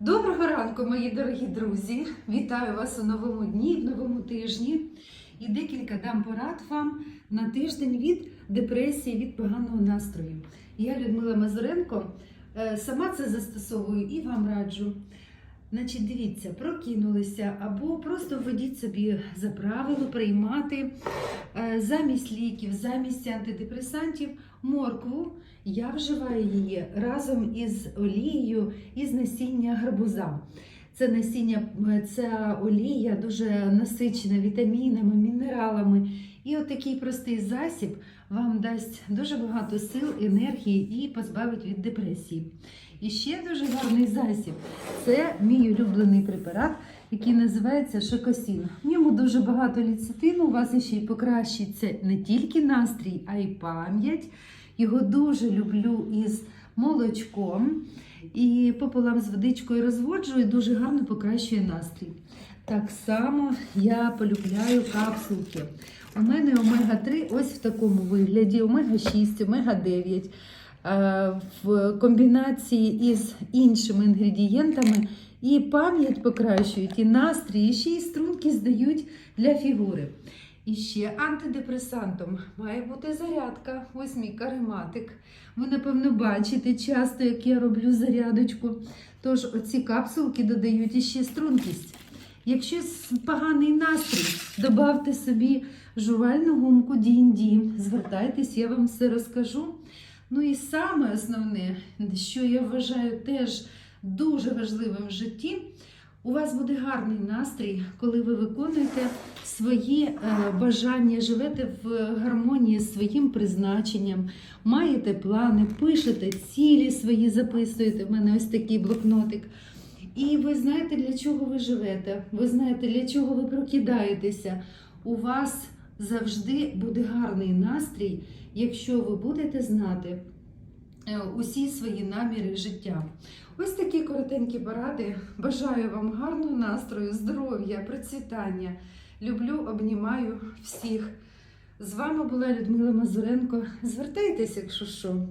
Доброго ранку, мої дорогі друзі! Вітаю вас у новому дні, в новому тижні. І декілька дам порад вам на тиждень від депресії, від поганого настрою. Я Людмила Мазуренко, е, сама це застосовую і вам раджу. Значить, дивіться, прокинулися або просто введіть собі за правило приймати е, замість ліків, замість антидепресантів моркву. Я вживаю її разом із олією із насіння гарбуза. Це насіння, е, ця олія дуже насичена вітамінами, мінералами. І от такий простий засіб вам дасть дуже багато сил, енергії і позбавить від депресії. І ще дуже гарний засіб це мій улюблений препарат, який називається Шокосін. В ньому дуже багато ліцетину, у вас ще й покращиться не тільки настрій, а й пам'ять. Його дуже люблю із молочком і пополам з водичкою розводжу і дуже гарно покращує настрій. Так само я полюбляю капсулки. У мене омега-3 ось в такому вигляді, омега-6, омега-9 е, в комбінації із іншими інгредієнтами і пам'ять покращують, і настрій, і ще й струнки здають для фігури. І ще антидепресантом має бути зарядка. Ось мій карематик. Ви, напевно, бачите часто, як я роблю зарядочку. Тож оці капсулки додають іще стрункість. Якщо поганий настрій, додавте собі жувальну гумку D&D. Звертайтесь, я вам все розкажу. Ну і саме основне, що я вважаю теж дуже важливим в житті, у вас буде гарний настрій, коли ви виконуєте свої е, бажання, живете в гармонії з своїм призначенням, маєте плани, пишете цілі свої, записуєте. У мене ось такий блокнотик. І ви знаєте, для чого ви живете. Ви знаєте, для чого ви прокидаєтеся. У вас завжди буде гарний настрій, якщо ви будете знати е, усі свої наміри життя. Ось такі коротенькі поради. Бажаю вам гарного настрою, здоров'я, процвітання. Люблю, обнімаю всіх. З вами була Людмила Мазуренко. Звертайтеся, якщо що.